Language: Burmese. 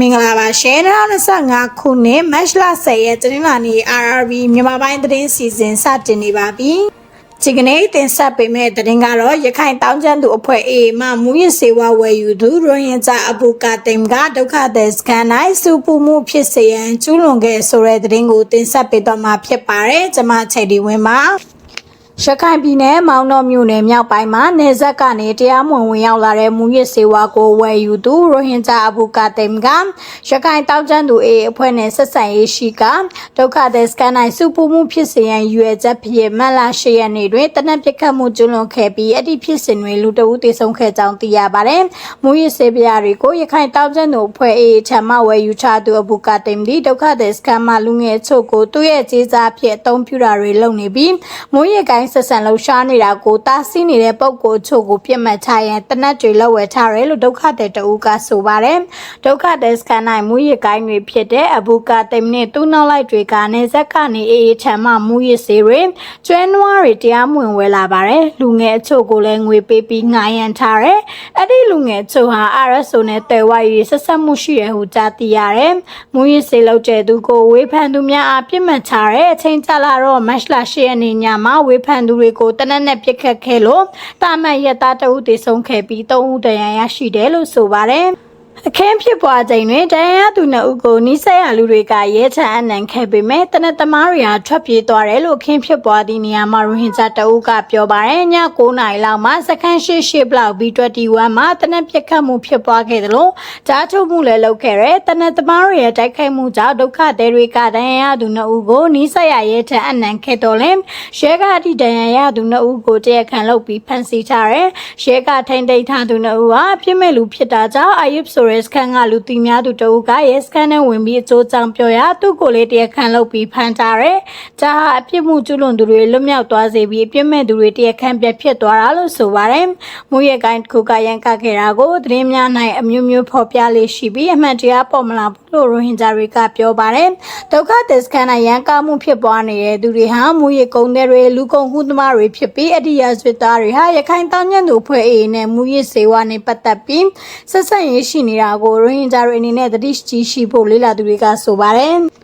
မင်္ဂလာပါရှင်2025ခုနှစ်မတ်လ10ရက်တနင်္လာနေ့ RRB မြန်မာပိုင်းသတင်းစီစဉ်စတင်နေပါပြီ။ဒီကနေ့တင်ဆက်ပေးမယ့်သတင်းကတော့ရခိုင်တောင်ကျန်းသူအဖွဲ့ A မှမူရစေဝဝယ်ယူသူရိုဟင်ဂျာအဘူကာတင်ကဒုက္ခသည်စခန်း၌စူပူမှုဖြစ်စေရန်ကျူးလွန်ခဲ့ဆိုတဲ့သတင်းကိုတင်ဆက်ပေးတော့မှာဖြစ်ပါတယ်။ကျွန်မချိန်ဒီဝင်းပါ။ ရခိုင်ပြည်နယ်မောင်တော်မြို့နယ်မြောက်ပိုင်းမှာနေဆက်ကနေတရားမဝင်ဝင်ရောက်လာတဲ့မူရစ်စေဝါကိုဝယ်ယူသူရိုဟင်ဂျာအဘူကာတင်ကရခိုင်တောင်ကျန်းသူအေအဖွဲ့နဲ့ဆက်ဆံရေးရှိကဒုက္ခသည်စကန်နိုင်စုပူမှုဖြစ်စေရန်ရွယ်ချက်ဖြစ်မတ်လ၈ရက်နေ့တွင်တနက်ပစ်ခတ်မှုကျွလွန်ခဲ့ပြီးအဲ့ဒီဖြစ်စဉ်တွင်လူတအုပ်တေဆုံးခဲ့ကြောင်းသိရပါတယ်။မူရစ်စေပြားတွေကိုရခိုင်တောင်ကျန်းသူအဖွဲ့အေချမ်းမဝယ်ယူချသူအဘူကာတင်ဒီဒုက္ခသည်စကန်မှာလူငယ်ချို့ကိုသူ့ရဲ့ကြေးစားဖြစ်အသုံးပြုတာတွေလုပ်နေပြီးမူရစ်ကိုင်းဆက်ဆံလှူရှားနေတာကိုတားဆီးနေတဲ့ပုံကိုချို့ကိုပြစ်မှတ်ချရန်တနက်တွေလောက်ဝယ်ထားတယ်လို့ဒုက္ခသည်တအုပ်ကဆိုပါတယ်ဒုက္ခသည်စကန်နိုင်မူရစ်ကိုင်းတွေဖြစ်တဲ့အဘူကာတိမ်နဲ့သူ့နောက်လိုက်တွေကနေဆက်ကနေအေးအေးချမ်းမမူရစ်စေတွေကျွဲနွားတွေတရားမဝင်ဝယ်လာပါတယ်လူငယ်အချို့ကိုလည်းငွေပေးပြီးငှားရန်ထားတယ်အဲ့ဒီလူငယ်ချို့ဟာ RSO နဲ့တဲဝိုက်ရေးဆက်ဆက်မှုရှိရဟုကြားသိရတယ်မူရစ်စေလောက်ကျဲသူကိုဝေဖန်သူများအားပြစ်မှတ်ချတဲ့အချိန်ကြာလာတော့မတ်လ10ရက်နေ့ညမှာဝေဖန်သူတွေကိုတနက်နဲ့ပြစ်ခတ်ခဲ့လို့တာမန်ရက်သားတအုပ်တေဆုံးခဲ့ပြီး3ဦးတရားရရှိတယ်လို့ဆိုပါတယ် အခင်းဖြစ်ပွားချိန်တွင်တရားရသူနှစ်ဦးကိုနီးစပ်ရလူတွေကရဲချမ်းအနံခဲ့ပေမဲ့တနက်သမားတွေဟာထွက်ပြေးသွားတယ်လို့အခင်းဖြစ်ပွားသည့်နေရာမှာရိုဟင်ဂျာတအုပ်ကပြောပါတယ်ည9နာရီလောက်မှာစခန်းရှိရှိဘလောက် B21 မှာတနက်ပြစ်ခတ်မှုဖြစ်ပွားခဲ့တယ်လို့ကြားထုတ်မှုလည်းလုပ်ခဲ့တယ်တနက်သမားတွေရဲ့တိုက်ခိုက်မှုကြောင့်ဒုက္ခသည်တွေကတရားရသူနှစ်ဦးကိုနီးစပ်ရရဲချမ်းအနံခဲ့တော်လဲရဲကအထိတရားရသူနှစ်ဦးကိုတရားခံလုပ်ပြီးဖမ်းဆီးထားတယ်ရဲကထိန်သိမ်းထားသူနှစ်ဦးဟာပြစ်မဲ့လူဖြစ်တာကြောင့်အာယုပ်ဆိုရဲစခန်းကလူတီများသူတဦးကရဲစခန်းနဲ့ဝင်ပြီးအကျိုးကြောင့်ပြောရသူ့ကိုလည်းတရားခံလုပ်ပြီးဖမ်းထားတယ်။ဒါဟာအပြစ်မှုကျူးလွန်သူတွေလွတ်မြောက်သွားစေပြီးအပြစ်မဲ့သူတွေတရားခံပြဖြစ်သွားတာလို့ဆိုပါတယ်။မူရဲကိုင်းတစ်ခုကရန်ကခဲ့တာကိုသတင်းများ၌အမျိုးမျိုးဖော်ပြလေးရှိပြီးအမှန်တရားပေါ်မလာဘူးလို့ရိုဟင်ဂျာတွေကပြောပါတယ်။ဒုက္ခသည်စခန်း၌ရန်ကားမှုဖြစ်ပွားနေတဲ့သူတွေဟာမူရဲကုန်းတွေလူကုန်မှုသမားတွေဖြစ်ပြီးအတ္တိယစစ်သားတွေဟာရခိုင်တောင်ညံ့သူဖွဲ့အေးနဲ့မူရဲစေဝါနဲ့ပတ်သက်ပြီးဆက်ဆက်ရေးရှိနေတာကိုရိုဟင်ဂျာတွေအနေနဲ့သတိကြီးရှိဖို့လေ့လာသူတွေကဆိုပါတယ်။